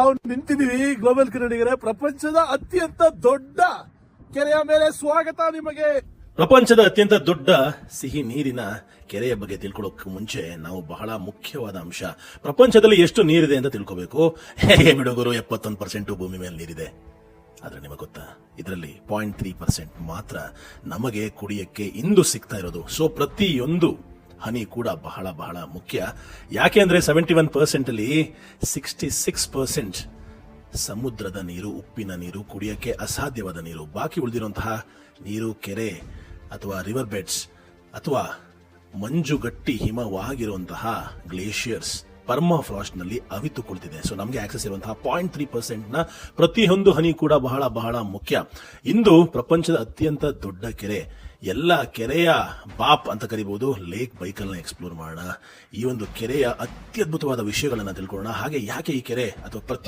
ನಾವು ನಿಂತಿದೀವಿ ಗ್ಲೋಬಲ್ ಕನ್ನಡಿಗರೇ ಪ್ರಪಂಚದ ಅತ್ಯಂತ ದೊಡ್ಡ ಕೆರೆಯ ಮೇಲೆ ಸ್ವಾಗತ ನಿಮಗೆ. ಪ್ರಪಂಚದ ಅತ್ಯಂತ ದೊಡ್ಡ ಸಿಹಿ ನೀರಿನ ಕೆರೆಯ ಬಗ್ಗೆ ತಿಳ್ಕೊಳ್ಳೋಕೆ ಮುಂಚೆ ನಾವು ಬಹಳ ಮುಖ್ಯವಾದ ಅಂಶ. ಪ್ರಪಂಚದಲ್ಲಿ ಎಷ್ಟು ನೀರಿದೆ ಅಂತ ತಿಳ್ಕೋಬೇಕು. ಹೇಗೆ ಬಿಡುಗರು ಎಪ್ಪತ್ತೊಂದು ಪರ್ಸೆಂಟ್ ಭೂಮಿ ಮೇಲೆ ನೀರಿದೆ. ಆದರೆ ನಿಮಗೆ ಗೊತ್ತಾ? ಇದರಲ್ಲಿ ಪಾಯಿಂಟ್ ತ್ರೀ ಪರ್ಸೆಂಟ್ ಮಾತ್ರ ನಮಗೆ ಕುಡಿಯಕ್ಕೆ ಇಂದು ಸಿಗ್ತಾ ಇರೋದು. ಸೊ ಪ್ರತಿಯೊಂದು ಹನಿ ಕೂಡ ಬಹಳ ಬಹಳ ಮುಖ್ಯ. ಯಾಕೆ ಅಂದರೆ ಸೆವೆಂಟಿ ಒನ್ ಪರ್ಸೆಂಟಲ್ಲಿ ಸಿಕ್ಸ್ಟಿ ಸಿಕ್ಸ್ ಪರ್ಸೆಂಟ್ ಸಮುದ್ರದ ನೀರು, ಉಪ್ಪಿನ ನೀರು ಕುಡಿಯೋಕ್ಕೆ ಅಸಾಧ್ಯವಾದ ನೀರು. ಬಾಕಿ ಉಳಿದಿರುವಂತಹ ನೀರು, ಕೆರೆ ಅಥವಾ ರಿವರ್ ಬೆಡ್ಸ್ ಅಥವಾ ಮಂಜುಗಟ್ಟಿ ಹಿಮವಾಗಿರುವಂತಹ ಗ್ಲೇಷಿಯರ್ಸ್ ಪರ್ಮಾಫ್ರಾಸ್ಟ್ನಲ್ಲಿ ಅವಿತು ಕುಳಿತಿದೆ. ಸೊ ನಮಗೆ ಆಕ್ಸೆಸ್ ಇರುವಂತಹ ಪಾಯಿಂಟ್ ತ್ರೀ ಪರ್ಸೆಂಟ್ನ ಪ್ರತಿಯೊಂದು ಹನಿ ಕೂಡ ಬಹಳ ಬಹಳ ಮುಖ್ಯ. ಇಂದು ಪ್ರಪಂಚದ ಅತ್ಯಂತ ದೊಡ್ಡ ಕೆರೆ, ಎಲ್ಲ ಕೆರೆಯ ಬಾಪ್ ಅಂತ ಕರಿಬಹುದು ಲೇಕ್ ಬೈಕಲ್ನ ಎಕ್ಸ್ಪ್ಲೋರ್ ಮಾಡೋಣ. ಈ ಒಂದು ಕೆರೆಯ ಅತ್ಯದ್ಭುತವಾದ ವಿಷಯಗಳನ್ನ ತಿಳ್ಕೊಳ್ಳೋಣ. ಹಾಗೆ ಯಾಕೆ ಈ ಕೆರೆ ಅಥವಾ ಪ್ರತಿ